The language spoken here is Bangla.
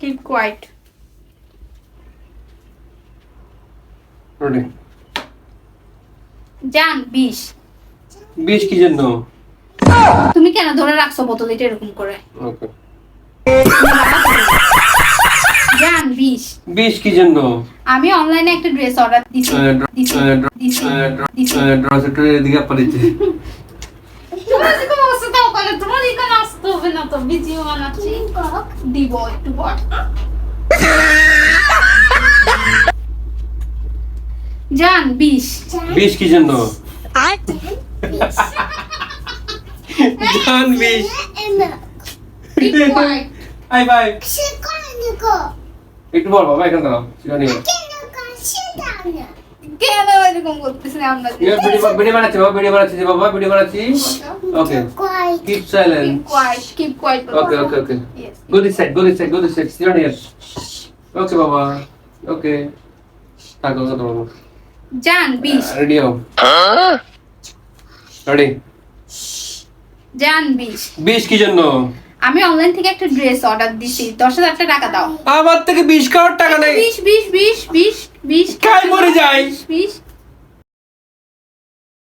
কিপ কোয়াইট জান বিষ। বিষ কি জন্য? তুমি কেন ধরে রাখছো বোতল এটা এরকম করে? জান বিষ। বিষ কি জন্য? আমি অনলাইনে একটা ড্রেস অর্ডার দিছি। দিছি। দিছি। ড্রসের এদিকে পারিছে ভিডিও বানাচ্ছি দিব একটু পর। জান বিষ। বিষ কি জন্য? জান কোয়াইট আই বাই একটু বল বাবা এখানে দাঁড়াও সেটা নিয়ে। কেন এরকম করতেছেন আমরা? ভিডিও বানাচ্ছি বাবা ভিডিও বানাচ্ছি বাবা ভিডিও বানাচ্ছি। Okay keep silent keep quiet keep quiet Okay, okay, okay. Yes. Go this side, go this side, go this side. Sit on. Okay, Baba. Okay. থাকো কথা বলো জান বিষ রেডি হও রেডি জান বিষ বিষ কি জন্য আমি অনলাইন থেকে একটা ড্রেস অর্ডার দিছি। দশ হাজার টাকা দাও। আমার থেকে বিষ খাওয়ার টাকা নেই। বিশ বিশ বিশ বিশ বিশ। বিশ